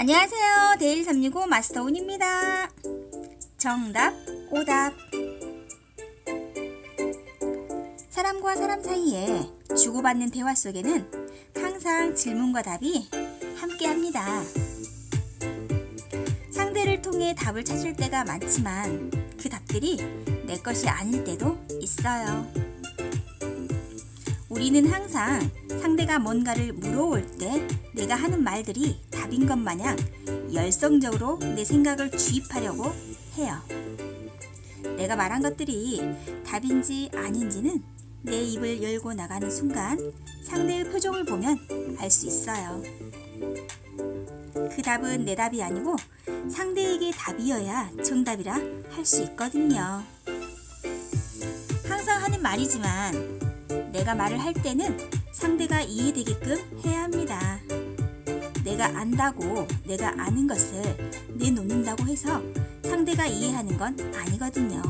안녕하세요. 데일 365 마스터 운입니다. 정답, 오답. 사람과 사람 사이에 주고받는 대화 속에는 항상 질문과 답이 함께 합니다. 상대를 통해 답을 찾을 때가 많지만 그 답들이 내 것이 아닐 때도 있어요. 우리는 항상 상대가 뭔가를 물어올 때 내가 하는 말들이 답인 것 마냥 열성적으로 내 생각을 주입하려고 해요. 내가 말한 것들이 답인지 아닌지는 내 입을 열고 나가는 순간 상대의 표정을 보면 알 수 있어요. 그 답은 내 답이 아니고 상대에게 답이어야 정답이라 할 수 있거든요. 항상 하는 말이지만 내가 말을 할 때는 상대가 이해되게끔 해야 합니다. 내가 안다고 내가 아는 것을 내놓는다고 해서 상대가 이해하는 건 아니거든요.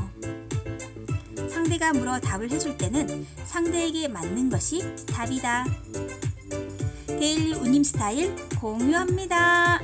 상대가 물어 답을 해줄 때는 상대에게 맞는 것이 답이다. 데일리 운임 스타일 공유합니다.